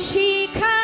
শিখাইয়া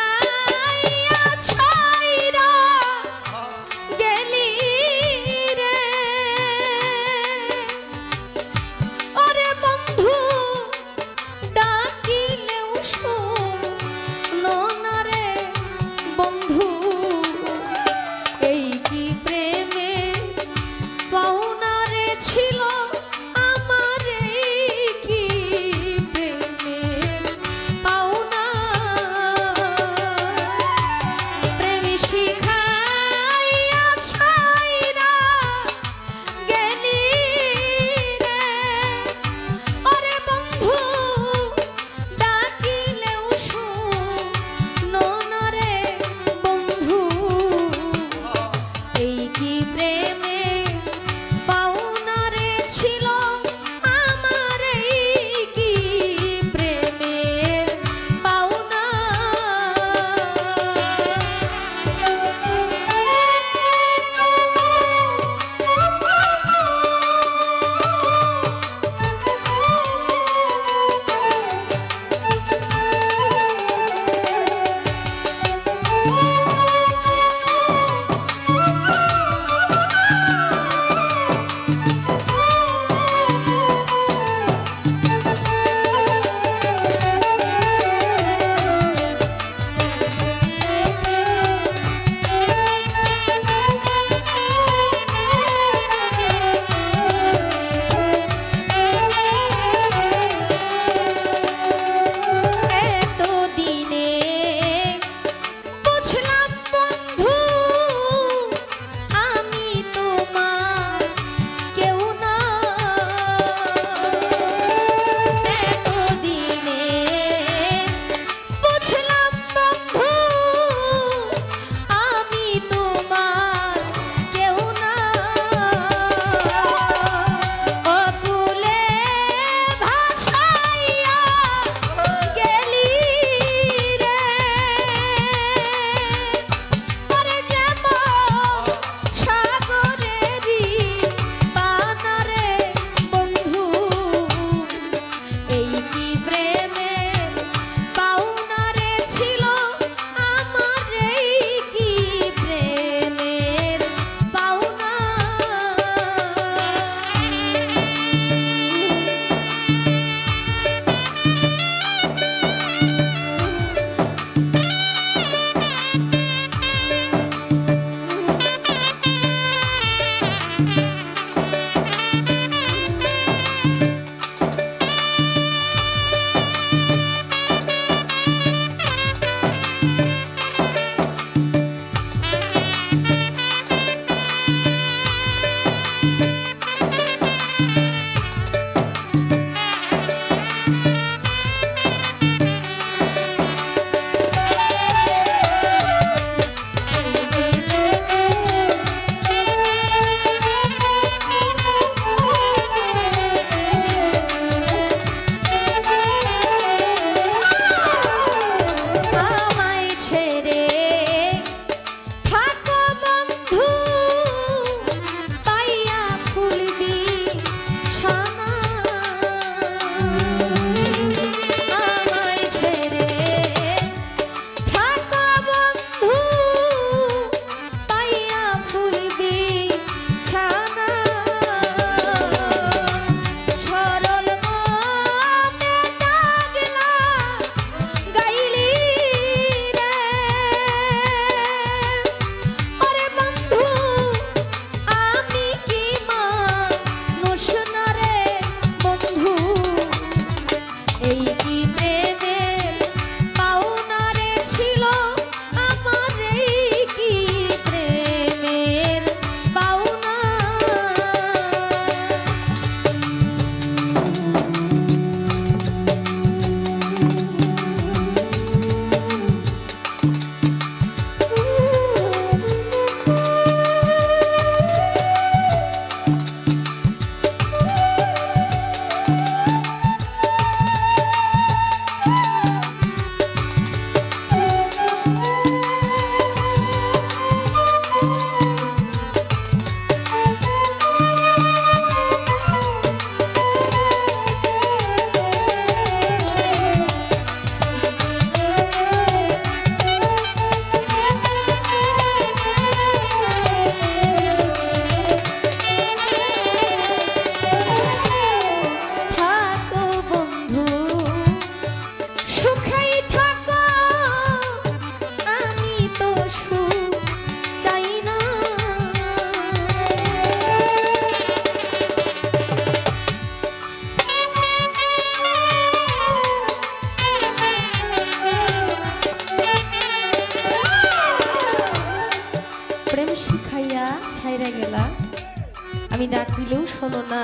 ডাক দিলেও শোনো না,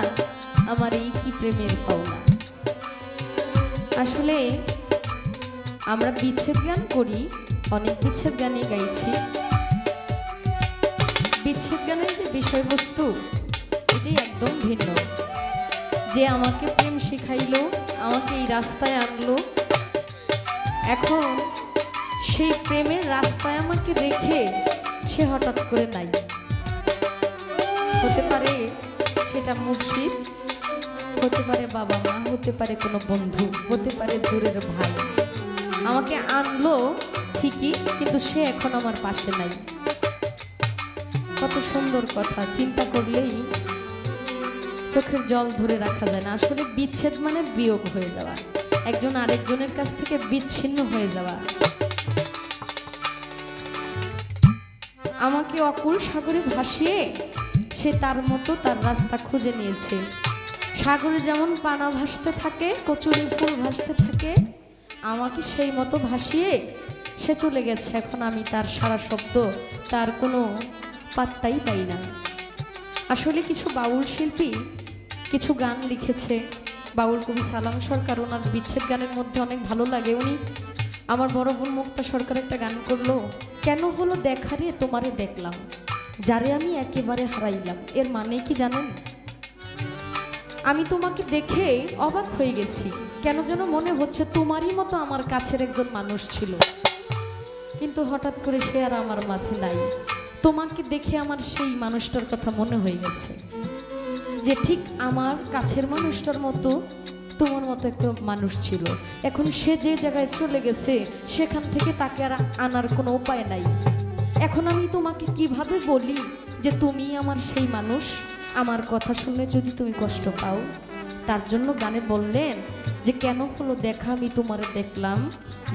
আমার এই কি প্রেমের পাওনা আসলে আমরা বিচ্ছেদ গান করি, অনেক বিচ্ছেদ গানই গাইছি। বিচ্ছেদ গানের যে বিষয়বস্তু, এটাই একদম ভিন্ন। যে আমাকে প্রেম শিখাইলো, আমাকে এই রাস্তায় আনলো, এখন সেই প্রেমের রাস্তায় আমাকে রেখে সে হঠাৎ করে নাই। হতে পারে সেটা মুর্শিদ, হতে পারে বাবা মা, হতে পারে কোনো বন্ধু, হতে পারে দূরের ভাই। আমাকে আনলো ঠিকই, কিন্তু সে এখন আমার পাশে নাই। কত সুন্দর কথা, চিন্তা করলেই চোখের জল ধরে রাখা যায় না। আসলে বিচ্ছেদ মানে বিয়োগ হয়ে যাওয়া। একজন আরেকজনের কাছ থেকে বিচ্ছিন্ন হয়ে যাওয়া। আমাকে অকুল সাগরে ভাসিয়ে সে তার মতো তার রাস্তা খুঁজে নিয়েছে। সাগরে যেমন পানা ভাসতে থাকে, কচুরি ফুল ভাসতে থাকে, আমাকে সেই মতো ভাসিয়ে সে চলে গেছে। এখন আমি তার সারা শব্দ, তার কোনো পাত্তাই পাই না। আসলে কিছু বাউল শিল্পী কিছু গান লিখেছে। বাউল কবি সালাম সরকার, ওনার বিচ্ছেদ গানের মধ্যে অনেক ভালো লাগে। উনি আমার বড় বোন মুক্তা সরকার একটা গান করল, কেন হলো দেখারে তোমারে দেখলাম। যারে আমি একেবারে হারাইলাম। এর মানে কি জানেন? আমি তোমাকে দেখে অবাক হয়ে গেছি। কেন যেন মনে হচ্ছে তোমারই মতো আমার কাছের একজন মানুষ ছিল। কিন্তু হঠাৎ করে সে আর আমার মাঝে নাই। তোমাকে দেখে আমার সেই মানুষটার কথা মনে হয়ে গেছে। যে ঠিক আমার কাছের মানুষটার মতো তোমার মতো একটা মানুষ ছিল। এখন সে যে জায়গায় চলে গেছে, সেখান থেকে তাকে আর আনার কোনো উপায় নাই। এখন আমি তোমাকে কীভাবে বলি যে তুমি আমার সেই মানুষ? আমার কথা শুনে যদি তুমি কষ্ট পাও, তার জন্য গানে বললেন যে কেন হলো দেখা আমি তোমারে দেখলাম,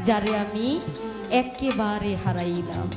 যারে আমি একেবারে হারাইলাম।